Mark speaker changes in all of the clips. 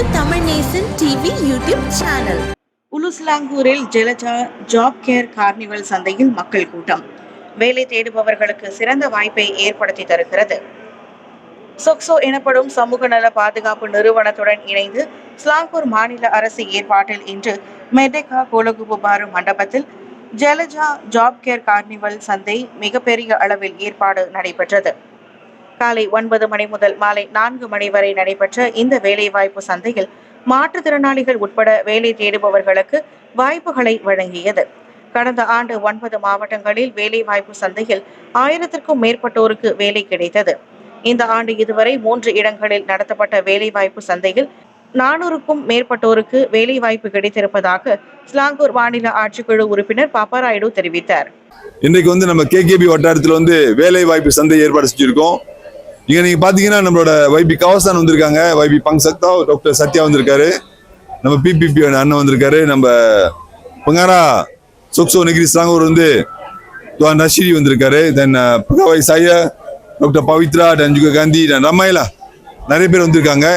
Speaker 1: உங்கள் Tamil Nesan TV YouTube channel
Speaker 2: உலுஸ்லாங்கூரில் Jalaja job care carnival சந்தையில் மக்கள் கூட்டம். வேலை தேடுபவர்களுக்கு சிறந்த வாய்ப்பை ஏற்படுத்தி தருகிறது. சொக்சோ எனப்படும் சமூக நல பாதுகாப்பு நிறுவனத்துடன் இணைந்து ஸ்லாங்கூர் மாநில அரசு ஏற்பாட்டில் இன்று மெடெகா கோலகுபாரு மண்டபத்தில் ஜெலஜா ஜாப் கேர் கார்னிவல் சந்தை மிகப்பெரிய அளவில் ஏற்பாடு நடைபெற்றது. காலை ஒன்பது மணி முதல் மாலை நான்கு மணி வரை நடைபெற்ற இந்த வேலைவாய்ப்பு சந்தையில் மாற்றுத்திறனாளிகள் உட்பட வேலை தேடுபவர்களுக்கு வாய்ப்புகளை வழங்கியது. கடந்த ஆண்டு ஒன்பது மாவட்டங்களில் வேலைவாய்ப்பு சந்தையில் ஆயிரத்திற்கும் மேற்பட்டோருக்கு வேலை கிடைத்தது. இந்த ஆண்டு இதுவரை மூன்று இடங்களில் நடத்தப்பட்ட வேலைவாய்ப்பு சந்தையில் நானூறுக்கும் மேற்பட்டோருக்கு வேலைவாய்ப்பு கிடைத்திருப்பதாக ஸ்லாங்கூர் மாநில ஆட்சிக்குழு உறுப்பினர் பாப்பாராயுடு தெரிவித்தார்.
Speaker 3: இன்னைக்கு வந்து நம்ம கேகேபி வட்டாரத்தில் வந்து வேலை வாய்ப்பு சந்தை ஏற்பாடு செஞ்சிருக்கோம். இங்க நீங்க பாத்தீங்கன்னா நம்மளோட வைபி கவசான் வந்திருக்காங்க. வைபி பங் சக்தா டாக்டர் சத்யா வந்திருக்காரு. நம்ம பிபிபி அண்ணன் வந்திருக்காரு. நம்ம பங்காரா சொக்சோ நெகிரி சாங்கூர் வந்து துவான் நஷிரி வந்திருக்காரு. தென் பகவாய் சாய டாக்டர் பவித்ரா dan காந்தி ரமாயிலா நிறைய பேர் வந்திருக்காங்க.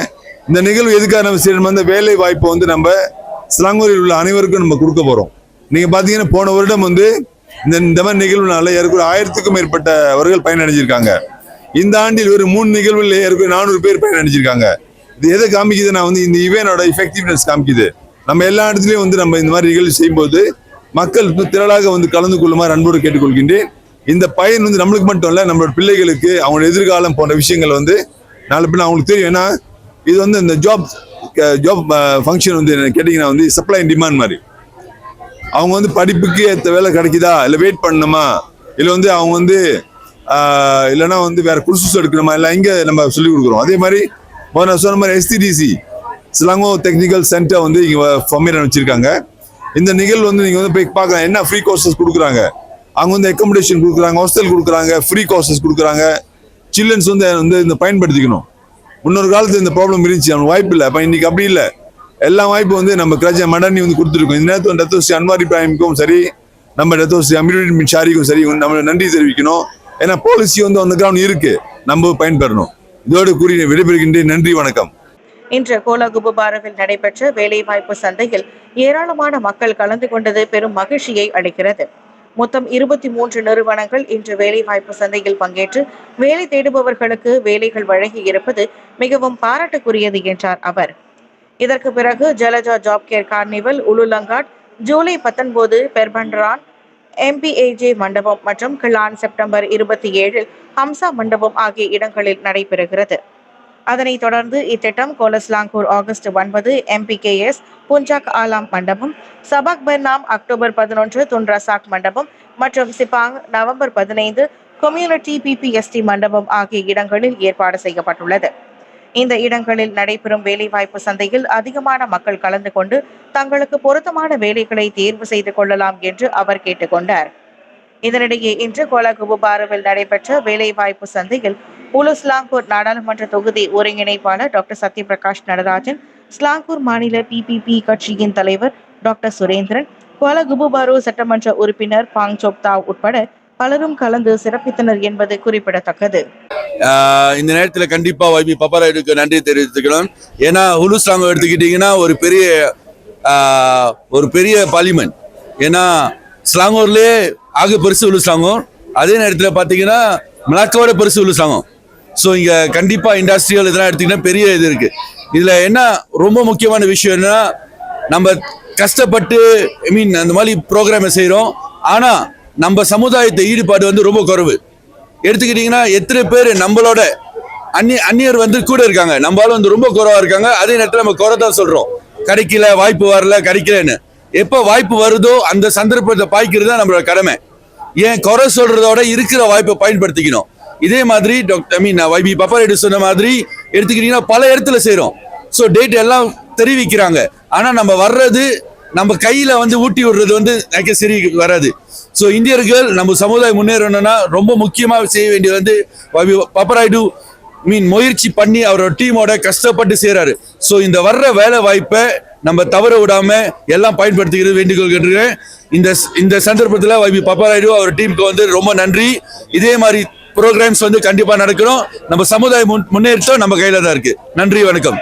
Speaker 3: இந்த நிகழ்வு எதுக்காக நம்ம செய்யணும் அந்த வேலை வாய்ப்பை வந்து நம்ம சிலாங்கூரில் உள்ள அனைவருக்கும் நம்ம கொடுக்க போறோம். நீங்க பாத்தீங்கன்னா போன வருடம் வந்து இந்த இந்த மாதிரி நிகழ்வுனால ஏற்கனவே ஆயிரத்துக்கும் மேற்பட்டவர்கள் பயனடைஞ்சிருக்காங்க. இந்த ஆண்டில் ஒரு மூணு நிகழ்வுல ஏற்கனவே நானூறு பேர் பயனடைஞ்சிருக்காங்க. இது எதை காமிக்குதுன்னா வந்து இந்த இவனோட எஃபெக்டிவ்னஸ் காமிக்குது. நம்ம எல்லா இடத்துலயும் வந்து நம்ம இந்த மாதிரி நிகழ்வு செய்யும்போது மக்கள் வந்து திரளாக வந்து கலந்து கொள்ளுமாறு அன்போடு கேட்டுக்கொள்கின்றேன். இந்த பயன் வந்து நம்மளுக்கு மட்டும் இல்லை நம்மளோட பிள்ளைகளுக்கு அவங்களோட எதிர்காலம் போன்ற விஷயங்கள் வந்து நாலு பிள்ளை அவங்களுக்கு தெரியும். ஏன்னா இது வந்து இந்த ஜாப் ஜாப் ஃபங்க்ஷன் வந்து என்ன கேட்டிங்கன்னா வந்து சப்ளை அண்ட் டிமாண்ட் மாதிரி. அவங்க வந்து படிப்புக்கு ஏற்ற வேலை கிடைக்குதா? இல்லை வெயிட் பண்ணணுமா? இல்லை வந்து அவங்க வந்து இல்லைன்னா வந்து வேற குர்சஸ் எடுக்கணுமா இல்லை இங்கே நம்ம சொல்லிக் கொடுக்குறோம். அதே மாதிரி நான் சொன்ன மாதிரி எஸ்டிடிசி சிலாங்கோ டெக்னிக்கல் சென்டர் வந்து இங்கே ஃபமீரன் வச்சுருக்காங்க. இந்த நிகழ்வு வந்து நீங்கள் வந்து போய் பார்க்கலாம். என்ன ஃப்ரீ கோர்சஸ் கொடுக்குறாங்க? அவங்க வந்து அக்கமடேஷன் கொடுக்குறாங்க ஹாஸ்டல் கொடுக்குறாங்க ஃப்ரீ கோர்சஸ் கொடுக்குறாங்க. சில்ட்ரன்ஸ் வந்து வந்து இந்த பயன்படுத்திக்கணும். முன்னொரு காலத்தில் இந்த ப்ராப்ளம் இருந்துச்சு. அவனுக்கு வாய்ப்பு இல்லை. அப்போ இன்னைக்கு அப்படி இல்லை. எல்லா வாய்ப்பும் வந்து நம்ம கிராஜா மடனி வந்து கொடுத்துருக்கோம். இந்த நேரத்தில் டத்தோசி அன்வார் இப்ராஹிமுக்கும் சரி நம்ம டத்தோசி அமீருடின் மின் ஷாரிக்கும் சரி நம்ம நன்றி தெரிவிக்கணும். ஏன்னா பாலிசி வந்து அந்த கிரவுண்ட் இருக்கு. நம்ம பயன்பெறணும். இதோடு கூறி விடைபெறுகின்றேன். நன்றி வணக்கம்.
Speaker 2: இன்று கோலகுபாருவில் நடைபெற்ற வேலைவாய்ப்பு சந்தையில் ஏராளமான மக்கள் கலந்து கொண்டது பெரும் மகிழ்ச்சியை அளிக்கிறது. மொத்தம் இருபத்தி மூன்று நிறுவனங்கள் இன்று வேலைவாய்ப்பு சந்தையில் பங்கேற்று வேலை தேடுபவர்களுக்கு வேலைகள் வழங்கி இருப்பது மிகவும் பாராட்டுக்குரியது என்றார் அவர். இதற்கு பிறகு Jalaja job care carnival Ulu Langat July பத்தொன்பது பெர்பன்ரான் எம்பிஏஜே மண்டபம் மற்றும் கிளான் செப்டம்பர் இருபத்தி ஏழில் ஹம்சா மண்டபம் ஆகிய இடங்களில் நடைபெறுகிறது. அதனைத் தொடர்ந்து இத்திட்டம் கோலஸ்லாங்கூர் ஆகஸ்ட் ஒன்பது எம்பிகேஎஸ் புஞ்சாக் ஆலாம் மண்டபம் சபாக் பெர்னாம் அக்டோபர் பதினொன்று துன்ராசாக் மண்டபம் மற்றும் சிபாங் நவம்பர் பதினைந்து கம்யூனிட்டி பிபிஎஸ்டி மண்டபம் ஆகிய இடங்களில் ஏற்பாடு செய்யப்பட்டுள்ளது. இந்த இடங்களில் நடைபெறும் வேலைவாய்ப்பு சந்தையில் அதிகமான மக்கள் கலந்து கொண்டு தங்களுக்கு பொருத்தமான வேலைகளை தேர்வு செய்து கொள்ளலாம் என்று அவர் கேட்டுக்கொண்டார். இதனிடையே இன்று கோலகுபாருவில் நடைபெற்ற வேலைவாய்ப்பு சந்தையில் உலு ஸ்லாங்கூர் நாடாளுமன்ற தொகுதி ஒருங்கிணைப்பாளர் டாக்டர் சத்யபிரகாஷ் நடராஜன் ஸ்லாங்கூர் மாநில பிபிபி கட்சியின் தலைவர் டாக்டர் சுரேந்திரன் கோலகுபாரு சட்டமன்ற உறுப்பினர் பாங் சோப்தா உட்பட பலரும் கலந்து சிறப்பித்தனர் என்பது குறிப்பிடத்தக்கது.
Speaker 4: இந்த நேரத்தில் கண்டிப்பாக வைபி பப்பராயுடுக்கு நன்றி தெரிவித்துக்கணும் ஏன்னா ஹுலு சாங் எடுத்துக்கிட்டிங்கன்னா ஒரு பெரிய ஒரு பெரிய பாலிமன். ஏன்னா ஸ்லாங்கூர்லேயே ஆக பெருசு ஹுலு சாங்கும் அதே நேரத்தில் பார்த்தீங்கன்னா மிளக்காவோட பெருசு ஹுலு சாங்கும் ஸோ இங்கே கண்டிப்பாக இண்டஸ்ட்ரியல் இதெல்லாம் எடுத்திங்கன்னா பெரிய இது இருக்குது இதில் என்ன ரொம்ப முக்கியமான விஷயம் என்னன்னா நம்ம கஷ்டப்பட்டு ஐ மீன் அந்த மாதிரி ப்ரோக்ராமை செய்கிறோம் ஆனால் நம்ம சமுதாயத்தை ஈடுபாடு வந்து ரொம்ப குறைவு. எடுத்துக்கிட்டிங்கன்னா எத்தனை பேர் நம்மளோட அந்நிய அந்நியர் வந்து கூட இருக்காங்க. நம்மளால வந்து ரொம்ப குறவாக இருக்காங்க. அதே நேரத்தில் நம்ம குறை தான் சொல்கிறோம் கிடைக்கல வாய்ப்பு வரல கிடைக்கலன்னு. எப்போ வாய்ப்பு வருதோ அந்த சந்தர்ப்பத்தை பாய்க்கிறது தான் நம்மளோட கடமை. ஏன் குறை சொல்கிறதோட இருக்கிற வாய்ப்பை பயன்படுத்திக்கணும். இதே மாதிரி டாக்டர் ஐ மீன் வைபி பப்பாரெட்டு சொன்ன மாதிரி எடுத்துக்கிட்டிங்கன்னா பல இடத்துல செய்கிறோம் ஸோ டேட் எல்லாம் தெரிவிக்கிறாங்க. ஆனால் நம்ம வர்றது நம்ம கையில வந்து ஊட்டி விடுறது வந்து எனக்கு சரி வராது ஸோ இந்தியர்கள் நம்ம சமுதாயம் முன்னேறணும்னா ரொம்ப முக்கியமாக செய்ய வேண்டியது வந்து பப்பராய்டு மீன் முயற்சி பண்ணி அவரோட டீமோட கஷ்டப்பட்டு செய்கிறாரு ஸோ இந்த வர்ற வேலை வாய்ப்பை நம்ம தவற விடாம எல்லாம் பயன்படுத்திக்கிறது வேண்டிக் கேட்டுருக்கேன் இந்த இந்த சந்தர்ப்பத்தில் வைபி பப்பராய்டு அவர் டீமுக்கு வந்து ரொம்ப நன்றி. இதே மாதிரி ப்ரோக்ராம்ஸ் வந்து கண்டிப்பாக நடக்கணும். நம்ம சமுதாயம் முன் முன்னேற்றம் நம்ம கையில் தான் இருக்குது நன்றி வணக்கம்.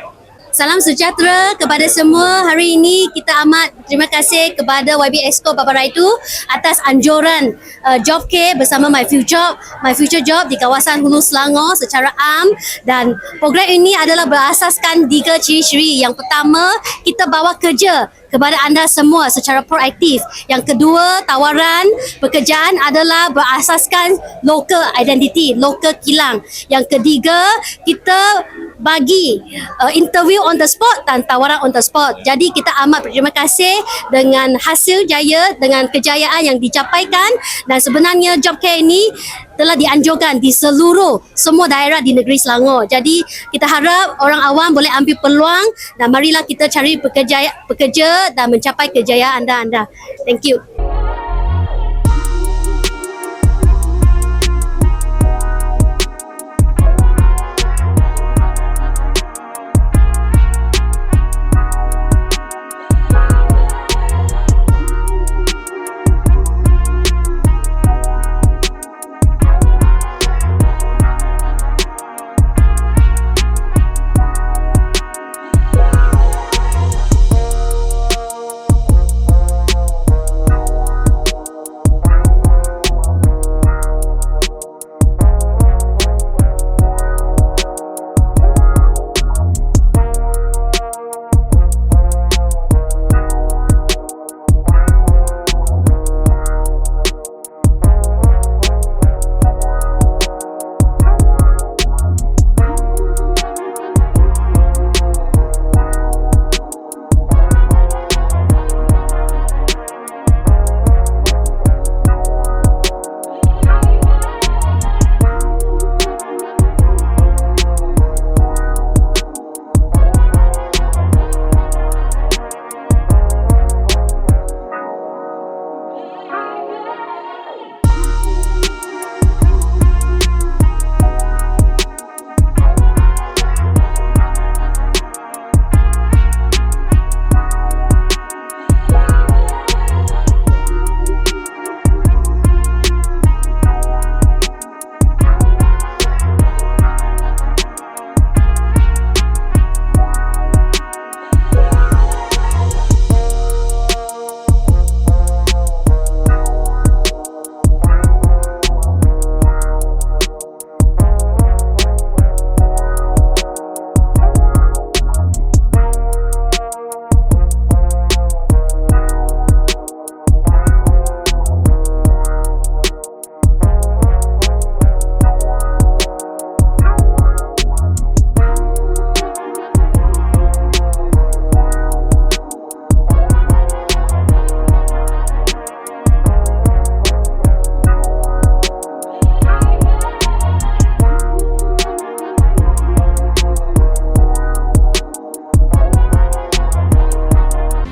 Speaker 5: Salam sejahtera kepada semua. Hari ini kita amat terima kasih kepada YB Exco Bapa Raitu atas anjuran uh, job care bersama My Future My Future Job di kawasan Hulu Selangor secara am dan program ini adalah berasaskan tiga ciri-ciri. Yang pertama, kita bawa kerja kepada anda semua secara proaktif. Yang kedua, tawaran pekerjaan adalah berasaskan local identity, local kilang. Yang ketiga, kita bagi uh, interview on the spot dan tawaran on the spot. Jadi kita amat berterima kasih dengan hasil jaya dengan kejayaan yang dicapaikan dan sebenarnya job care ini telah dianjurkan di seluruh semua daerah di negeri Selangor. Jadi kita harap orang awam boleh ambil peluang dan marilah kita cari pekerja pekerja dan mencapai kejayaan anda-anda. Thank you.